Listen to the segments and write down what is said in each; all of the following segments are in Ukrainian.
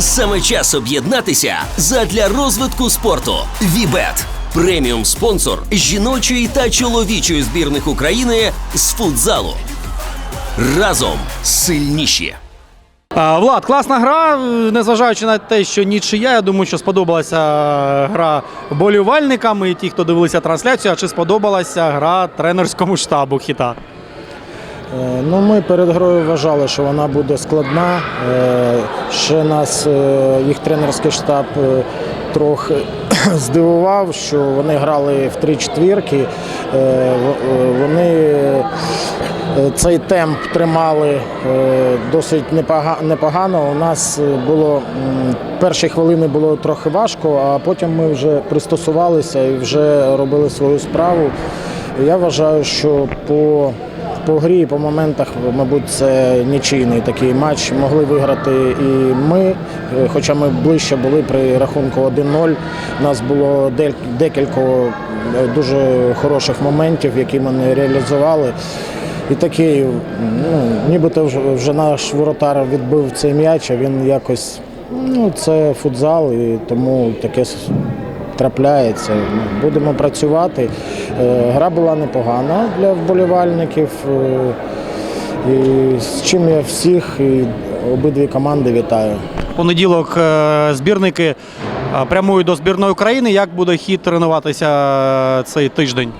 Саме час об'єднатися задля розвитку спорту. Вібет преміум спонсор жіночої та чоловічої збірних України з футзалу. Разом сильніші. Влад, класна гра, незважаючи на те, що нічия. Я думаю, що сподобалася гра болівальникам і ті, хто дивилися трансляцію. А чи сподобалася гра тренерському штабу хіта? Е, Ну, ми перед грою вважали, що вона буде складна. Е, Ще нас е, їх тренерський штаб трохи здивував, що вони грали в три четвірки. Вони цей темп тримали досить непогано. У нас було перші хвилини було трохи важко, а потім ми вже пристосувалися і вже робили свою справу. Я вважаю, що по по грі, по моментах, мабуть, це нічийний такий матч. Могли виграти і ми, е, хоча ми ближче були при рахунку 1-0. У нас було декілька е, дуже хороших моментів, які ми не реалізували. І такий, ну, нібито вже, наш воротар відбив цей м'яч, а він якось. Ну, це футзал, і тому таке трапляється. Будемо працювати. Е, Гра була непогана для вболівальників. е, з чим я всіх і обидві команди вітаю. Понеділок е, збірники прямують до збірної України. Як буде хід тренуватися цей тиждень?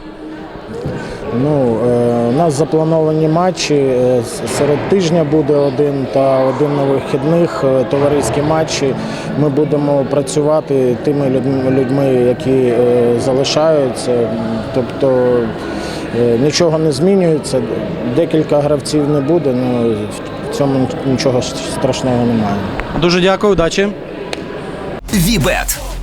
Ну, е, у нас заплановані матчі. е, Серед тижня буде один та один на вихідних е, товариські матчі. Ми будемо працювати тими людьми, які залишаються. Тобто нічого не змінюється. Декілька гравців не буде, ну в цьому нічого страшного немає. Дуже дякую, удачі. Вібет